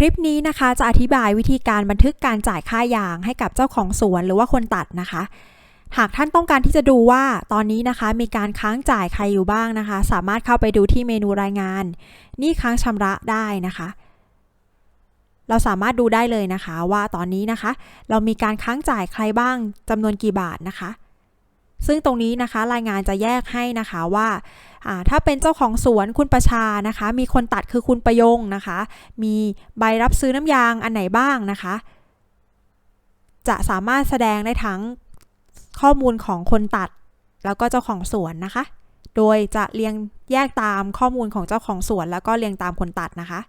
คลิปนี้นะคะจะอธิบายวิธีการบันทึกการจ่ายค่ายางให้กับเจ้าของสวนหรือว่าคนตัดนะคะ หากท่านต้องการที่จะดูว่าตอนนี้นะคะ มีการค้างจ่ายใครอยู่บ้างนะคะ สามารถเข้าไปดูที่เมนูรายงาน นี่ค้างชำระได้นะคะ เราสามารถดูได้เลยนะคะว่าตอนนี้นะคะ เรามีการค้างจ่ายใครบ้างจำนวนกี่บาทนะคะ ซึ่งตรงนี้นะคะรายงานจะแยกให้นะคะว่าถ้าเป็นเจ้าของสวนคุณประชานะคะ มีคนตัดคือคุณประยงนะคะ มีใบรับซื้อน้ำยางอันไหนบ้างนะคะ จะสามารถแสดงได้ทั้งข้อมูลของคนตัดแล้วก็เจ้าของสวนนะคะ โดยจะเรียงแยกตามข้อมูลของเจ้าของสวน แล้วก็เรียงตามคนตัดนะคะ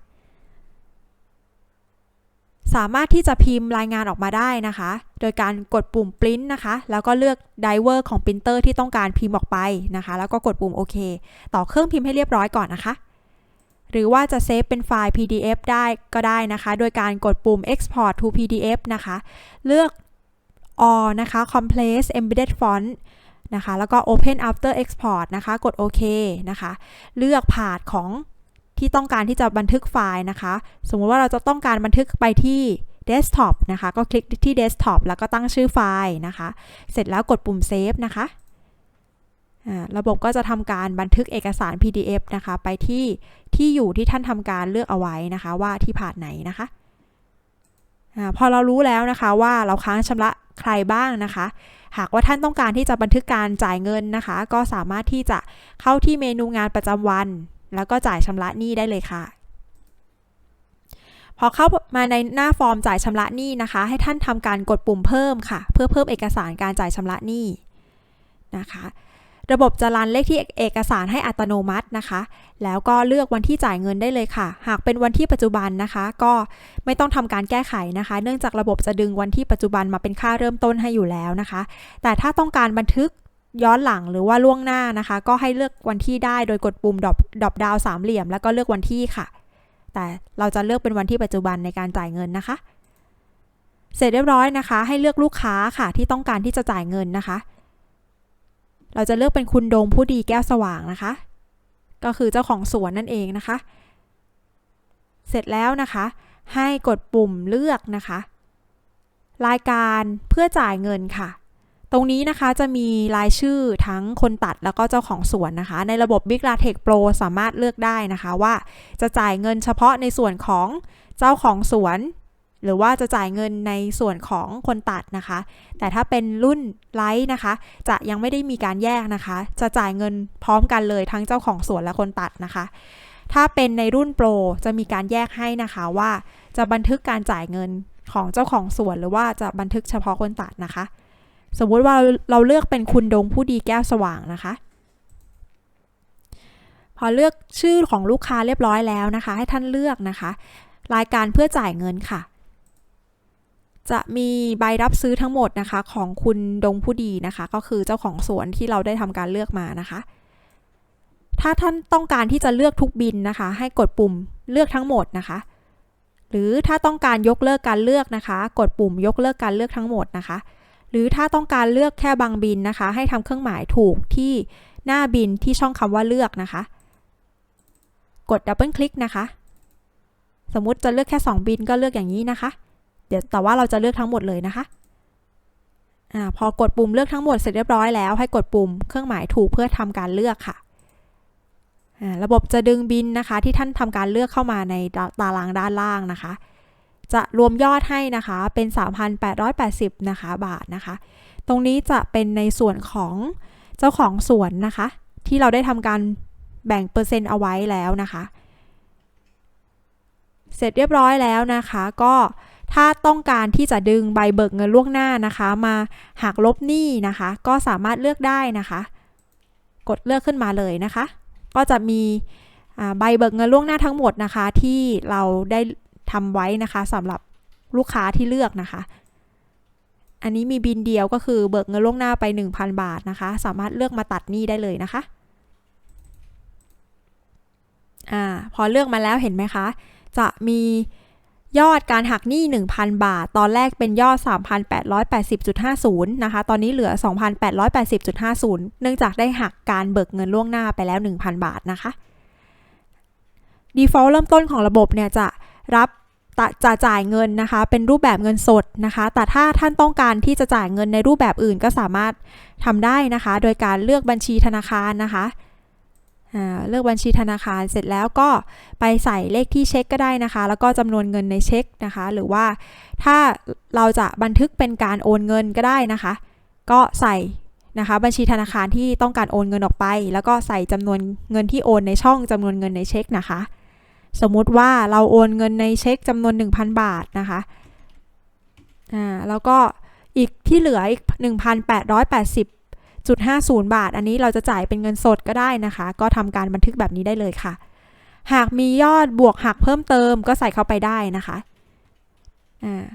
สามารถที่จะพิมพ์รายงานออกมาได้นะคะ โดยการกดปุ่ม print นะคะ แล้วก็เลือก driver ของ printer ที่ต้องการพิมพ์ออกไปนะคะ แล้วก็กดปุ่มโอเคต่อเครื่องพิมพ์ให้เรียบร้อยก่อนนะคะ หรือว่าจะเซฟเป็นไฟล์ PDF ได้ก็ได้นะคะ โดยการกดปุ่ม export to PDF นะคะ เลือก all นะคะ compress embedded font นะคะ แล้วก็ open after export นะคะ กดโอเคนะคะ เลือกพาดของ ที่ต้องการที่จะบันทึกไฟล์นะคะ สมมุติว่าเราจะต้องการบันทึกไปที่ desktop นะคะ ก็คลิกที่ desktop แล้วก็ตั้งชื่อไฟล์นะคะ เสร็จแล้วกดปุ่ม save นะคะอ่าระบบก็จะทำการบันทึกเอกสาร PDF นะคะ ไปที่ที่อยู่ที่ท่านทำการเลือกเอาไว้นะคะ ว่าที่ผ่านไหนนะคะอาพอเรารู้แล้วนะคะว่าเราค้างชำระใครบ้างนะคะ หากว่าท่านต้องการที่จะบันทึกการจ่ายเงินนะคะ ก็สามารถที่จะเข้าที่เมนูงานประจำวัน แล้วก็จ่ายชำระหนี้ได้เลยค่ะ พอเข้ามาในหน้าฟอร์มจ่ายชำระหนี้นะคะ ให้ท่านทำการกดปุ่มเพิ่มค่ะ เพื่อเพิ่มเอกสารการจ่ายชำระหนี้นะคะ ระบบจะรันเลขที่เอกสารให้อัตโนมัตินะคะ แล้วก็เลือกวันที่จ่ายเงินได้เลยค่ะ หากเป็นวันที่ปัจจุบันนะคะ ก็ไม่ต้องทำการแก้ไขนะคะ เนื่องจากระบบจะดึงวันที่ปัจจุบันมาเป็นค่าเริ่มต้นให้อยู่แล้วนะคะ แต่ถ้าต้องการบันทึก ย้อนหลังหรือว่าล่วงหน้านะคะ ก็ให้เลือกวันที่ได้โดยกดปุ่มดอปดอปดาวสามเหลี่ยม แล้วก็เลือกวันที่ค่ะ แต่เราจะเลือกเป็นวันที่ปัจจุบันในการจ่ายเงินนะคะ เสร็จเรียบร้อยนะคะ ให้เลือกลูกค้าค่ะ ที่ต้องการที่จะจ่ายเงินนะคะ เราจะเลือกเป็นคุณโดงผู้ดีแก้วสว่างนะคะ ก็คือเจ้าของสวนนั่นเองนะคะ เสร็จแล้วนะคะ ให้กดปุ่มเลือกนะคะ รายการเพื่อจ่ายเงินค่ะ ตรงนี้นะคะจะมีรายชื่อทั้งคนตัดแล้วก็เจ้าของสวนนะคะ ในระบบ Big LaTeX Pro สามารถเลือกได้นะคะว่าจะจ่ายเงินเฉพาะในส่วนของเจ้าของสวน หรือว่าจะจ่ายเงินในส่วนของคนตัดนะคะ แต่ถ้าเป็นรุ่นไลท์นะคะ จะยังไม่ได้มีการแยกนะคะ จะจ่ายเงินพร้อมกันเลยทั้งเจ้าของสวนและคนตัดนะคะ ถ้าเป็นในรุ่นโปรจะมีการแยกให้นะคะว่าจะบันทึกการจ่ายเงินของเจ้าของสวน หรือว่าจะบันทึกเฉพาะคนตัดนะคะ สมมุติว่าเราเลือกเป็นคุณดงผู้ดีแก้วสว่างนะคะ พอเลือกชื่อของลูกค้าเรียบร้อยแล้วนะคะ ให้ท่านเลือกนะคะ รายการเพื่อจ่ายเงินค่ะ จะมีใบรับซื้อทั้งหมดนะคะของคุณดงผู้ดีนะคะ ก็คือเจ้าของสวนที่เราได้ทำการเลือกมานะคะถ้าท่านต้องการที่จะเลือกทุกบินนะคะ ให้กดปุ่มเลือกทั้งหมดนะคะ หรือถ้าต้องการยกเลิกการเลือกนะคะ กดปุ่มยกเลิกการเลือกทั้งหมดนะคะ หรือถ้าต้องการเลือกแค่บางบินนะคะ ให้ทำเครื่องหมายถูกที่หน้าบินที่ช่องคำว่าเลือกนะคะ กดดับเบิลคลิกนะคะ สมมุติจะเลือกแค่ 2 บินก็เลือกอย่างนี้นะคะ เดี๋ยวแต่ว่าเราจะเลือกทั้งหมดเลยนะคะอพอกดปุ่มเลือกทั้งหมดเสร็จเรียบร้อยแล้วให้กดปุ่มเครื่องหมายถูกเพื่อทำการเลือกค่ะระบบจะดึงบินนะคะ ที่ท่านทำการเลือกเข้ามาในตารางด้านล่างนะคะ จะรวมยอดให้นะคะเป็น 3,880นะคะบาทนะคะ ตรงนี้จะเป็นในส่วนของเจ้าของสวนนะคะ ที่เราได้ทำการแบ่งเปอร์เซ็นต์เอาไว้แล้วนะคะ เสร็จเรียบร้อยแล้วนะคะ ก็ถ้าต้องการที่จะดึงใบเบิกเงินล่วงหน้านะคะ มาหักลบหนี้นะคะ ก็สามารถเลือกได้นะคะ กดเลือกขึ้นมาเลยนะคะ ก็จะมีใบเบิกเงินล่วงหน้าทั้งหมดนะคะ ที่เราได้ ทำไว้นะคะสำหรับลูกค้าที่เลือกนะคะ อันนี้มีบินเดียวก็คือเบิกเงินล่วงหน้าไป 1,000 บาทนะคะ สามารถเลือกมาตัดหนี้ได้เลยนะคะอ่าพอเลือกมาแล้วเห็นไหมคะ จะมียอดการหักหนี้ 1,000 บาท ตอนแรกเป็นยอด 3,880.50 นะคะ ตอนนี้เหลือ 2,880.50 เนื่องจากได้หักการเบิกเงินล่วงหน้าไปแล้ว 1,000 บาทนะคะ default เริ่มต้นของระบบเนี่ยจะรับ จะจ่ายเงินนะคะ เป็นรูปแบบเงินสดนะคะ แต่ถ้าท่านต้องการที่จะจ่ายเงินในรูปแบบอื่นก็สามารถทำได้นะคะ โดยการเลือกบัญชีธนาคารนะคะเลือกบัญชีธนาคารเสร็จแล้วก็ไปใส่เลขที่เช็คก็ได้นะคะ แล้วก็จำนวนเงินในเช็คนะคะ หรือว่าถ้าเราจะบันทึกเป็นการโอนเงินก็ได้นะคะ ก็ใส่นะคะ บัญชีธนาคารที่ต้องการโอนเงินออกไป แล้วก็ใส่จำนวนเงินที่โอนในช่องจำนวนเงินในเช็คนะคะ สมมุติว่าเราโอนเงินในเช็คจำนวน 1,000 บาทนะคะอ่าแล้วก็อีกที่เหลืออีก 1,880.50 บาท อันนี้เราจะจ่ายเป็นเงินสดก็ได้นะคะ ก็ทำการบันทึกแบบนี้ได้เลยค่ะ หากมียอดบวกหักเพิ่มเติมก็ใส่เข้าไปได้นะคะอ่า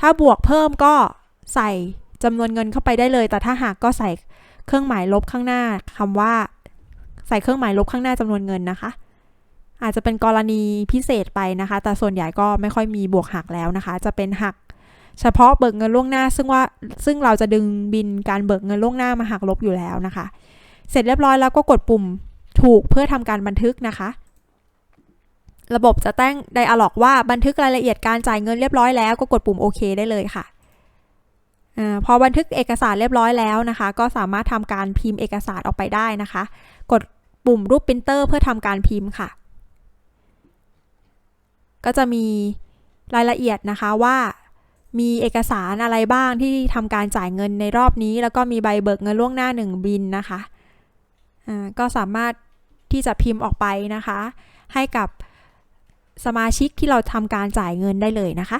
ถ้าบวกเพิ่มก็ใส่จำนวนเงินเข้าไปได้เลย แต่ถ้าหากก็ใส่เครื่องหมายลบข้างหน้าคำว่า ใส่เครื่องหมายลบข้างหน้าจำนวนเงินนะคะ อาจจะเป็นกรณีพิเศษไปนะคะ แต่ส่วนใหญ่ก็ไม่ค่อยมีบวกหักแล้วนะคะ จะเป็นหักเฉพาะเบิกเงินล่วงหน้า ซึ่งว่าซึ่งเราจะดึงบินการเบิกเงินล่วงหน้ามาหักลบอยู่แล้วนะคะ เสร็จเรียบร้อยแล้วก็กดปุ่มถูกเพื่อทำการบันทึกนะคะ ระบบจะแจ้งไดอะล็อกว่าบันทึกรายละเอียดการจ่ายเงินเรียบร้อยแล้วก็กดปุ่มโอเคได้เลยค่ะอาพอบันทึกเอกสารเรียบร้อยแล้วนะคะ ก็สามารถทำการพิมพ์เอกสารออกไปได้นะคะ กดปุ่มรูปปรินเตอร์เพื่อทำการพิมพ์ค่ะ ก็จะมีรายละเอียดนะคะว่ามีเอกสารอะไรบ้างที่ทำการจ่ายเงินในรอบนี้ แล้วก็มีใบเบิกเงินล่วงหน้า 1 บินนะคะก็สามารถที่จะพิมพ์ออกไปนะคะ ให้กับสมาชิกที่เราทำการจ่ายเงินได้เลยนะคะ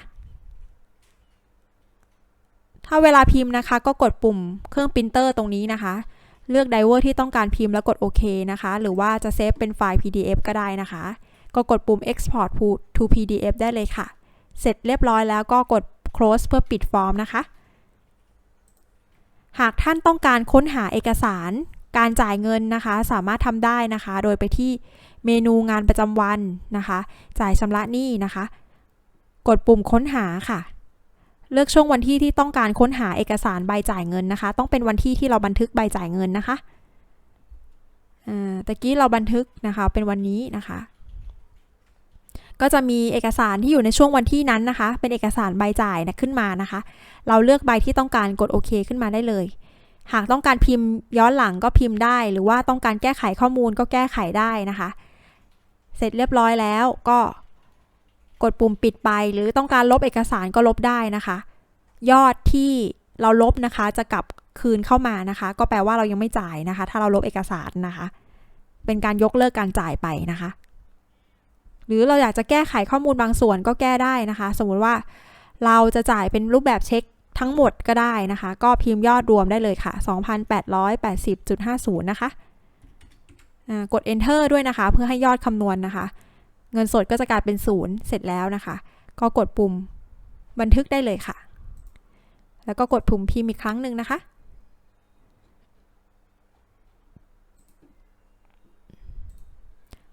ถ้าเวลาพิมพ์นะคะ ก็กดปุ่มเครื่องปรินเตอร์ตรงนี้นะคะ เลือกไดเวอร์ที่ต้องการพิมพ์แล้วกดโอเคนะคะ หรือว่าจะเซฟเป็นไฟล์ PDF ก็ได้นะคะ ก็กดปุ่ม export to PDF ได้เลยค่ะ เสร็จเรียบร้อยแล้วก็กด close เพื่อปิดฟอร์มนะคะ หากท่านต้องการค้นหาเอกสารการจ่ายเงินนะคะ สามารถทำได้นะคะ โดยไปที่เมนูงานประจำวันนะคะ จ่ายชำระหนี้นะคะ กดปุ่มค้นหาค่ะ เลือกช่วงวันที่ที่ต้องการค้นหาเอกสารใบจ่ายเงินนะคะ ต้องเป็นวันที่ที่เราบันทึกใบจ่ายเงินนะคะอ่าตะกี้เราบันทึกนะคะเป็นวันนี้นะคะ ก็จะมีเอกสารที่อยู่ในช่วงวันที่นั้นนะคะ เป็นเอกสารใบจ่ายนะขึ้นมานะคะ เราเลือกใบที่ต้องการกดโอเคขึ้นมาได้เลย หากต้องการพิมพ์ย้อนหลังก็พิมพ์ได้ หรือว่าต้องการแก้ไขข้อมูลก็แก้ไขได้นะคะ เสร็จเรียบร้อยแล้วก็กดปุ่มปิดไป หรือต้องการลบเอกสารก็ลบได้นะคะ ยอดที่เราลบนะคะจะกลับคืนเข้ามานะคะ ก็แปลว่าเรายังไม่จ่ายนะคะ ถ้าเราลบเอกสารนะคะ เป็นการยกเลิกการจ่ายไปนะคะ หรือเราอยากจะแก้ไขข้อมูลบางส่วนก็แก้ได้นะคะ สมมุติว่าเราจะจ่ายเป็นรูปแบบเช็คทั้งหมดก็ได้นะคะ ก็พิมพ์ยอดรวมได้เลยค่ะ 2,880.50 นะคะกด enter ด้วยนะคะ เพื่อให้ยอดคำนวณนนะคะ เงินสดก็จะกลายเป็นศูนย์เสร็จแล้วนะคะ ก็กดปุ่มบันทึกได้เลยค่ะ แล้วก็กดปุ่มพิมพ์อีกครั้งหนึ่งนะคะ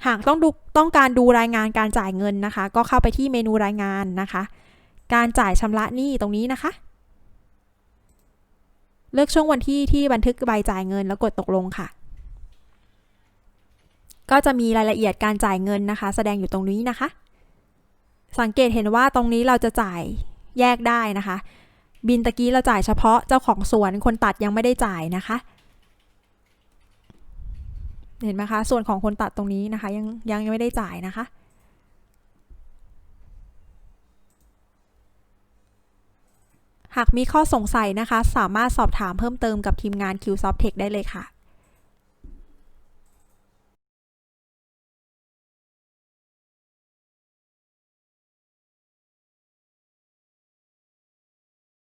หากต้องดูต้องการดูรายงานการจ่ายเงินนะคะ ก็เข้าไปที่เมนูรายงานนะคะ การจ่ายชำระหนี้ตรงนี้นะคะ เลือกช่วงวันที่ที่บันทึกใบจ่ายเงินแล้วกดตกลงค่ะ ก็จะมีรายละเอียดการจ่ายเงินนะคะ แสดงอยู่ตรงนี้นะคะ สังเกตเห็นว่าตรงนี้เราจะจ่ายแยกได้นะคะ บินตะกี้เราจ่ายเฉพาะเจ้าของสวนคนตัดยังไม่ได้จ่ายนะคะ เห็นไหมคะ ส่วนของคนตัดตรงนี้นะคะยังยังไม่ได้จ่ายนะคะ หากมีข้อสงสัยนะคะ สามารถสอบถามเพิ่มเติมกับทีมงาน QSoft Tech ได้เลยค่ะ